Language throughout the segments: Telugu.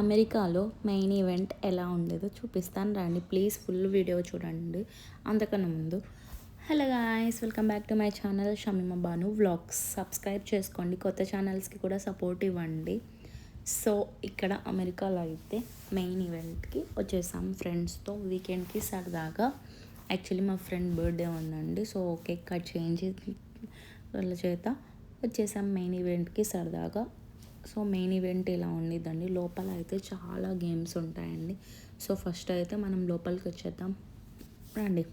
అమెరికాలో మెయిన్ ఈవెంట్ ఎలా ఉండేదో చూపిస్తాను రండి. ప్లీజ్ ఫుల్ వీడియో చూడండి. అంతకన్నా ముందు. Hello guys welcome back to my channel Shamima Banu vlogs. Subscribe చేసుకోండి. కొత్త ఛానల్స్కి కూడా సపోర్ట్ ఇవ్వండి. సో ఇక్కడ అమెరికాలో అయితే మెయిన్ ఈవెంట్కి వచ్చేసాం. ఫ్రెండ్స్తో వీకెండ్కి సరదాగా. యాక్చువల్లీ మా ఫ్రెండ్ బర్త్డే ఉందండి. సో కేక్ కట్ చేయించి వాళ్ళ చేత వచ్చేసాం. మెయిన్ ఈవెంట్కి సరదాగా. సో మెయిన్ ఈవెంట్ ఇలా ఉండిద్దండి లోపల అయితే చాలా గేమ్స్ ఉంటాయండి. సో ఫస్ట్ అయితే మనం లోపలికి వచ్చేద్దాం. రండి.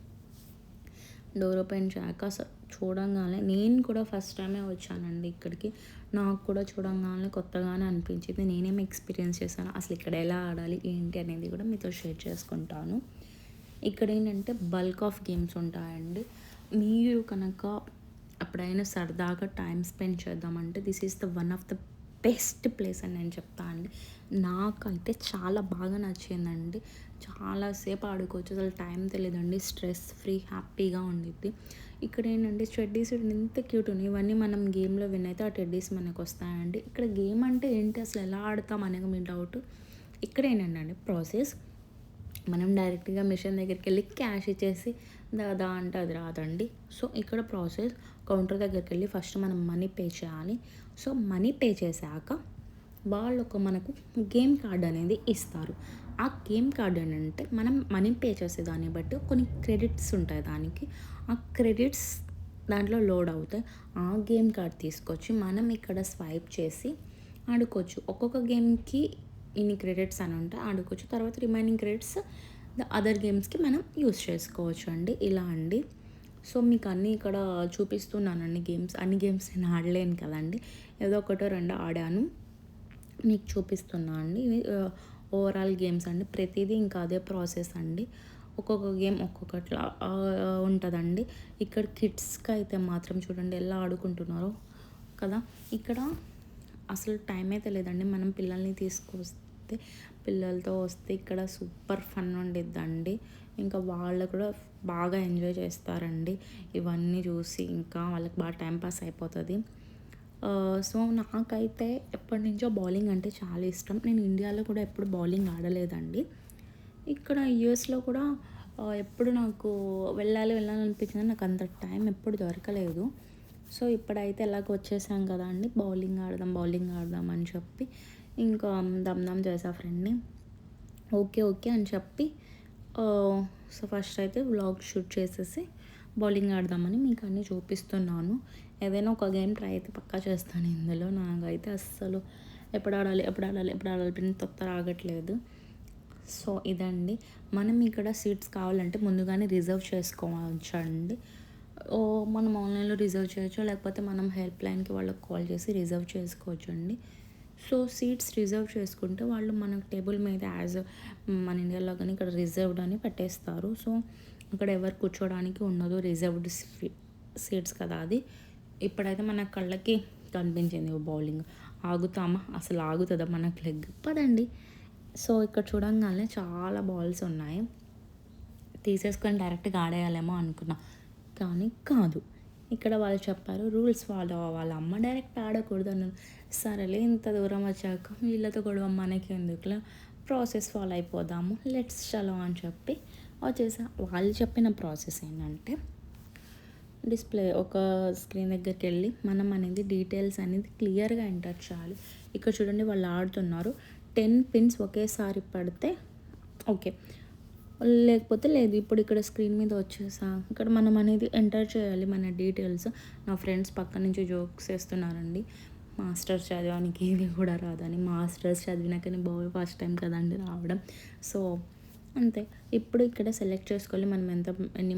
డోర్ ఓపెన్ చేయక స- చూడంగానే నేను కూడా ఫస్ట్ టైమే వచ్చానండి ఇక్కడికి. నాకు కూడా చూడంగానే కొత్తగానే అనిపించింది. నేనేం ఎక్స్పీరియన్స్ చేశాను? అసలు ఇక్కడ ఎలా ఆడాలి? ఏంటి అనేది కూడా మీతో షేర్ చేసుకుంటాను. ఇక్కడ ఏంటంటే బల్క్ ఆఫ్ గేమ్స్ ఉంటాయండి. మీరు కనుక ఎప్పుడైనా సరదాగా టైం స్పెండ్ చేద్దామంటే this is the one of the best place అని నేను చెప్తా అండి. నాకైతే చాలా బాగా నచ్చిందండి. చాలాసేపు ఆడుకోవచ్చు. అసలు టైం తెలియదండి. స్ట్రెస్ ఫ్రీ హ్యాపీగా ఉండిద్ది. ఇక్కడ ఏంటంటే టెడ్డీస్ ఎంత క్యూట్ ఉన్నాయి. ఇవన్నీ మనం గేమ్లో విన్ అయితే ఆ టెడ్డీస్ మనకు వస్తాయండి. ఇక్కడ గేమ్ అంటే ఏంటి? అసలు ఎలా ఆడతాం అనేది మీ డౌట్. ఇక్కడ ఏంటంటే ప్రాసెస్. మనం డైరెక్ట్గా మిషన్ దగ్గరికి వెళ్ళి క్యాష్ ఇచ్చేసి దాదా అంటే అది రాదండి. సో ఇక్కడ ప్రాసెస్ కౌంటర్ దగ్గరికి వెళ్ళి ఫస్ట్ మనం మనీ పే చేయాలి. సో మనీ పే చేశాక వాళ్ళు ఒక మనకు గేమ్ కార్డ్ అనేది ఇస్తారు. ఆ గేమ్ కార్డ్ ఏంటంటే మనం మనీ పే చేసే దాన్ని బట్టి కొన్ని క్రెడిట్స్ ఉంటాయి దానికి. ఆ క్రెడిట్స్ దాంట్లో లోడ్ అవుతాయి. ఆ గేమ్ కార్డ్ తీసుకొచ్చి మనం ఇక్కడ స్వైప్ చేసి ఆడుకోవచ్చు. ఒక్కొక్క గేమ్కి ఇన్ని క్రెడిట్స్ అని ఉంటాయి ఆడుకోవచ్చు. తర్వాత రిమైనింగ్ క్రెడిట్స్ అదర్ గేమ్స్కి మనం యూస్ చేసుకోవచ్చు అండి ఇలా అండి. సో మీకు అన్నీ ఇక్కడ చూపిస్తున్నాను అన్ని గేమ్స్. అన్ని గేమ్స్ నేను ఆడలేను కదండి. ఏదో ఒకటో రెండో ఆడాను. మీకు చూపిస్తున్నా అండి. ఓవరాల్ గేమ్స్ అండి. ప్రతిదీ ఇంకా అదే ప్రాసెస్ అండి. ఒక్కొక్క గేమ్ ఒక్కొక్కట్లా ఉంటుందండి. ఇక్కడ కిడ్స్కి అయితే మాత్రం చూడండి ఎలా ఆడుకుంటున్నారో కదా. ఇక్కడ అసలు టైం అయితే లేదండి మనం పిల్లల్ని తీసుకొస్తే పిల్లలతో వస్తే ఇక్కడ సూపర్ ఫన్ ఉండిద్దండి. ఇంకా వాళ్ళు కూడా బాగా ఎంజాయ్ చేస్తారండి. ఇవన్నీ చూసి ఇంకా వాళ్ళకి బాగా టైంపాస్ అయిపోతుంది. సో నాకైతే ఎప్పటి నుంచో బౌలింగ్ అంటే చాలా ఇష్టం. నేను ఇండియాలో కూడా ఎప్పుడు బౌలింగ్ ఆడలేదండి. ఇక్కడ యూఎస్లో కూడా ఎప్పుడు నాకు వెళ్ళాలి వెళ్ళాలి అనిపించింది నాకు అంత టైం ఎప్పుడు దొరకలేదు. సో ఇప్పుడైతే ఎలాగ వచ్చేసాం కదా అండి. బౌలింగ్ ఆడదాం బౌలింగ్ ఆడదాం అని చెప్పి ఇంకా దమ్ దమ్ చేసా ఫ్రెండ్ని. ఓకే ఓకే అని చెప్పి సో ఫస్ట్ అయితే వ్లాగ్ షూట్ చేసేసి బౌలింగ్ ఆడదామని మీకు అన్నీ చూపిస్తున్నాను. ఏదైనా ఒక గేమ్ ట్రై అయితే పక్కా చేస్తాను ఇందులో. నాకైతే అస్సలు ఎప్పుడు ఆడాలి ఎప్పుడు ఆడాలి ఎప్పుడు ఆడాలి పిన్ తొత్త రాగట్లేదు. సో ఇదండి. మనం ఇక్కడ సీట్స్ కావాలంటే ముందుగానే రిజర్వ్ చేసుకోవచ్చండి. ఓ మనం ఆన్లైన్లో రిజర్వ్ చేయొచ్చు? లేకపోతే మనం హెల్ప్ లైన్కి వాళ్ళకి కాల్ చేసి రిజర్వ్ చేసుకోవచ్చు అండి సో సీట్స్ రిజర్వ్ చేసుకుంటే వాళ్ళు మనకు టేబుల్ మీద యాజ్ మన ఇండియాలో కానీ ఇక్కడ రిజర్వ్డ్ అని పెట్టేస్తారు. సో అక్కడ ఎవరు కూర్చోడానికి ఉండదు. రిజర్వ్డ్ సీట్స్ కదా అది. ఇప్పుడైతే మన కళ్ళకి కనిపించింది బౌలింగ్. ఆగుతామా? అసలు ఆగుతుందా మనకు లెగ్? పదండి. సో ఇక్కడ చూడంగానే చాలా బాల్స్ ఉన్నాయి. తీసేసుకొని డైరెక్ట్గా ఆడేయాలేమో అనుకున్నా. కానీ కాదు. ఇక్కడ వాళ్ళు చెప్పారు రూల్స్ ఫాలో అవ్వాలి. అమ్మ డైరెక్ట్ ఆడకూడదు అన్నారు సరేలే ఇంత దూరం వచ్చాక వీళ్ళతో గొడవ మనకి ఎందుకులా ప్రాసెస్ ఫాలో అయిపోదాము. లెట్స్ చలో అని చెప్పి వచ్చేసా. వాళ్ళు చెప్పిన ప్రాసెస్ ఏంటంటే డిస్ప్లే ఒక స్క్రీన్ దగ్గరికి వెళ్ళి మనం అనేది డీటెయిల్స్ అనేది క్లియర్గా ఎంటర్ చేయాలి. ఇక్కడ చూడండి వాళ్ళు ఆడుతున్నారు. టెన్ పిన్స్ ఒకేసారి పడితే ఓకే. లేకపోతే లేదు. ఇప్పుడు ఇక్కడ స్క్రీన్ మీద వచ్చేసా. ఇక్కడ మనం అనేది ఎంటర్ చేయాలి మన డీటెయిల్స్. నా ఫ్రెండ్స్ పక్క నుంచి జోక్స్ వేస్తున్నారండి. మాస్టర్స్ చదవడానికి ఇది కూడా రాదని. మాస్టర్స్ చదివినాకనే బాగా ఫస్ట్ టైం కదండి రావడం. సో అంతే. ఇప్పుడు ఇక్కడ సెలెక్ట్ చేసుకోవాలి. మనం ఎంత ఎన్ని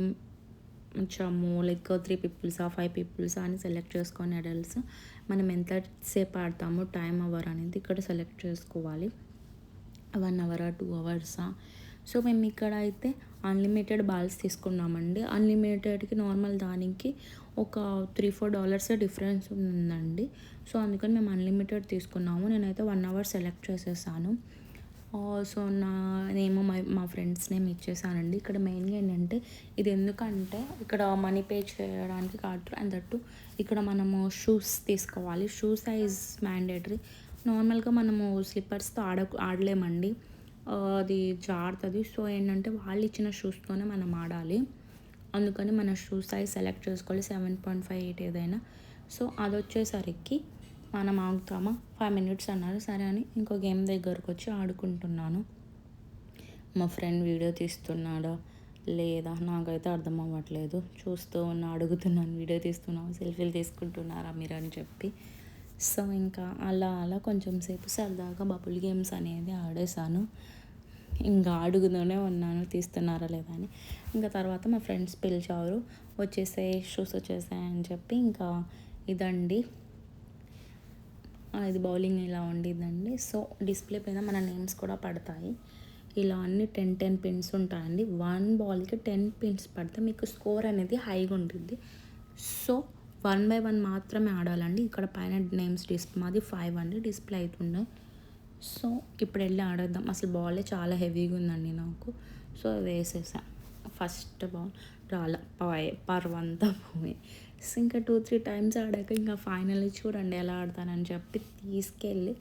వచ్చాము లైక్ త్రీ పీపుల్సా ఫైవ్ పీపుల్సా అని సెలెక్ట్ చేసుకొని అడల్ట్స్ మనం ఎంతసేపు ఆడతాము? టైం అవర్ అనేది ఇక్కడ సెలెక్ట్ చేసుకోవాలి. వన్ అవరా టూ అవర్సా? సో మేము ఇక్కడ అయితే అన్లిమిటెడ్ బాల్స్ తీసుకున్నామండి. అన్లిమిటెడ్కి నార్మల్ దానికి ఒక త్రీ ఫోర్ డాలర్స్ డిఫరెన్స్ ఉందండి. సో అందుకని మేము అన్లిమిటెడ్ తీసుకున్నాము. నేనైతే వన్ అవర్ సెలెక్ట్ చేసేసాను. సో నా నేమో మా మా ఫ్రెండ్స్ నేమ్ ఇచ్చేసానండి. ఇక్కడ మెయిన్గా ఏంటంటే ఇది ఎందుకంటే ఇక్కడ మనీ పే చేయడానికి కాదు. అండ్ దట్టు ఇక్కడ మనము షూస్ తీసుకోవాలి. షూ సైజ్ మ్యాండేటరీ నార్మల్గా మనము స్లిప్పర్స్తో ఆడ ఆడలేమండి. అది జారుతుంది. సో ఏంటంటే వాళ్ళు ఇచ్చిన షూస్తోనే మనం ఆడాలి. అందుకని మన షూ సైజ్ సెలెక్ట్ చేసుకోవాలి. సెవెన్ పాయింట్ ఫైవ్ ఎయిట్ ఏదైనా. సో అది వచ్చేసరికి మనం ఆగుతామా? ఫైవ్ మినిట్స్ అన్నారు. సరే అని ఇంకో గేమ్ దగ్గరకు వచ్చి ఆడుకుంటున్నాను. మా ఫ్రెండ్ వీడియో తీస్తున్నాడా? లేదా? నాకైతే అర్థం అవ్వట్లేదు. చూస్తూ ఉన్నా అడుగుతున్నాను వీడియో తీస్తున్నావు? సెల్ఫీలు తీసుకుంటున్నారా మీరు? అని చెప్పి. సో ఇంకా అలా అలా కొంచెం సేపు సరదాగా బబుల్ గేమ్స్ అనేది ఆడేశాను. ఇంకా అడుగుతూనే ఉన్నాను తీస్తున్నారా లేదా అని. ఇంకా తర్వాత మా ఫ్రెండ్స్ పిలిచారు వచ్చేసే షూస్ వచ్చేసాయని అని చెప్పి ఇంకా ఇదండి. ఇది బౌలింగ్ ఇలా ఉండిద్దండి. సో డిస్ప్లే పైన మన నేమ్స్ కూడా పడతాయి. ఇలా అన్ని టెన్ టెన్ పిన్స్ ఉంటాయండి. వన్ బాల్కి టెన్ పిన్స్ పడితే మీకు స్కోర్ అనేది హైగా ఉంటుంది సో వన్ బై వన్ మాత్రమే ఆడాలండి. ఇక్కడ పైన నేమ్స్ డిస్ప్లే మాది ఫైవ్ అండి డిస్ప్లే అవుతుండే సో ఇప్పుడు వెళ్ళి ఆడేద్దాం. అసలు బాలే చాలా హెవీగా ఉందండి నాకు. సో వేసేసా. ఫస్ట్ బాల్ రాల. పాయ్ పర్వంతా పోయి. సో ఇంకా టూ త్రీ టైమ్స్ ఆడాక ఇంకా ఫైనల్లీ చూడండి ఎలా ఆడతానని చెప్పి తీసుకెళ్ళి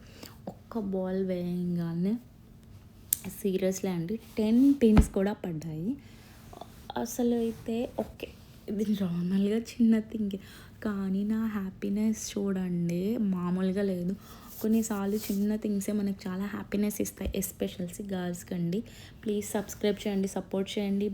ఒక్క బాల్ వేయంగానే సీరియస్లీ అండి టెన్ పిన్స్ కూడా పడ్డాయి. అసలు అయితే ఓకే. ఇది నార్మల్గా చిన్న థింగ్. కానీ నా హ్యాపీనెస్ చూడండి మామూలుగా లేదు. కొన్నిసార్లు చిన్న థింగ్సే మనకు చాలా హ్యాపీనెస్ ఇస్తాయి ఎస్పెషల్సీ గర్ల్స్కి అండి ప్లీజ్ సబ్స్క్రైబ్ చేయండి సపోర్ట్ చేయండి.